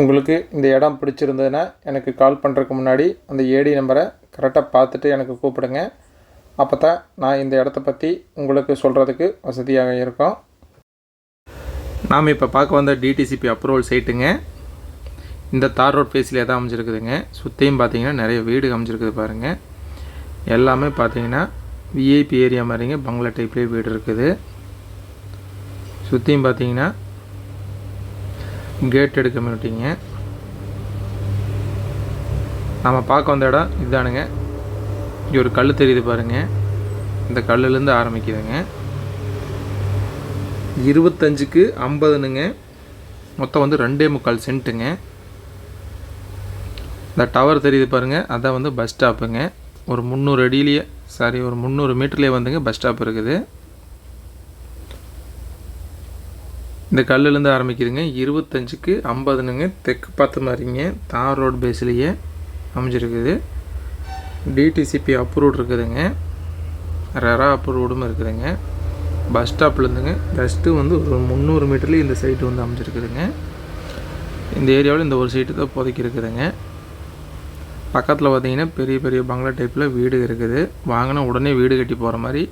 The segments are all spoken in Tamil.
உங்களுக்கு இந்த இடம் பிடிச்சிருந்ததுன்னா எனக்கு கால் பண்ணுறதுக்கு முன்னாடி அந்த ஏடி நம்பரை கரெக்டாக பார்த்துட்டு எனக்கு கூப்பிடுங்க. அப்போ தான் நான் இந்த இடத்த பற்றி உங்களுக்கு சொல்கிறதுக்கு வசதியாக இருக்கும். நாம் இப்போ பார்க்க வந்த டிடிசிபி அப்ரூவல் சைட்டுங்க இந்த தார் ரோட் ஃபேஸில் தான் அமைஞ்சிருக்குதுங்க. சுற்றியும் பார்த்தீங்கன்னா நிறைய வீடு அமைஞ்சிருக்குது பாருங்கள் எல்லாமே பார்த்தீங்கன்னா விஐபி ஏரியா மாதிரிங்க. பங்களா டைப்லேயே வீடு இருக்குது. சுற்றியும் பார்த்தீங்கன்னா கேட் எடுக்க கம்யூனிட்டிங்க நம்ம பார்க்க வந்த இடம் இதுதானுங்க இங்கே ஒரு கல் தெரியுது பாருங்க. இந்த கல்லுலேருந்து ஆரம்பிக்குதுங்க. இருபத்தஞ்சுக்கு ஐம்பதுனுங்க. மொத்தம் வந்து ரெண்டே முக்கால் சென்ட்டுங்க. இந்த டவர் தெரியுது பாருங்கள் அதான் வந்து பஸ் ஸ்டாப்புங்க ஒரு முந்நூறு அடியிலேயே சாரி ஒரு முந்நூறு மீட்டர்லேயே வந்துங்க பஸ் ஸ்டாப் இருக்குது. இந்த கல்லுலேருந்து ஆரம்பிக்குதுங்க. இருபத்தஞ்சுக்கு ஐம்பதுனுங்க. தெற்கு பார்த்த மாதிரிங்க. தார் ரோடு பேஸ்லேயே அமைஞ்சிருக்குது. டிடிசிபி அப்ரூவ்ட் இருக்குதுங்க. ரெரா அப்ரூவ்டும் இருக்குதுங்க. பஸ் ஸ்டாப்லேருந்துங்க ஜஸ்ட்டு வந்து ஒரு முந்நூறு மீட்டர்லேயே இந்த சைட்டு வந்து அமைஞ்சிருக்குதுங்க. இந்த ஏரியாவில் இந்த ஒரு சைட்டு தான் புதைக்கி இருக்குதுங்க. பக்கத்தில் பார்த்தீங்கன்னா பெரிய பெரிய பங்களா டைப்பில் வீடு இருக்குது. வாங்கினா உடனே வீடு கட்டி போகிற மாதிரி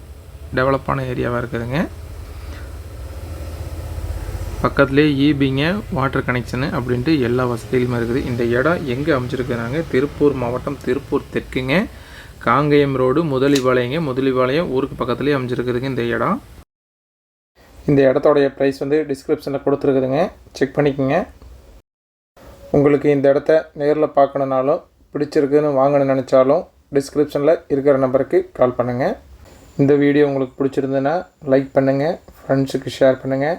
டெவலப்பான ஏரியாவாக இருக்குதுங்க. பக்கத்துலேயே ஈபிங்க வாட்டர் கனெக்ஷனு அப்படின்ட்டு எல்லா வசதிகளுமே இருக்குது. இந்த இடம் எங்கே அமைச்சிருக்கிறாங்க திருப்பூர் மாவட்டம் திருப்பூர் தெற்குங்க. காங்கேயம் ரோடு முதலிபாளையங்க. முதலிபாளையம் ஊருக்கு பக்கத்துலேயே அமைச்சிருக்குதுங்க இந்த இடம். இந்த இடத்தோடைய ப்ரைஸ் வந்து டிஸ்கிரிப்ஷனில் கொடுத்துருக்குதுங்க. செக் பண்ணிக்கோங்க. உங்களுக்கு இந்த இடத்த நேரில் பார்க்கணுனாலும் பிடிச்சிருக்குன்னு வாங்கணும்னு நினச்சாலும் டிஸ்கிரிப்ஷனில் இருக்கிற நம்பருக்கு கால் பண்ணுங்கள் இந்த வீடியோ உங்களுக்கு பிடிச்சிருந்ததுன்னா லைக் பண்ணுங்கள் ஃப்ரெண்ட்ஸுக்கு ஷேர் பண்ணுங்கள்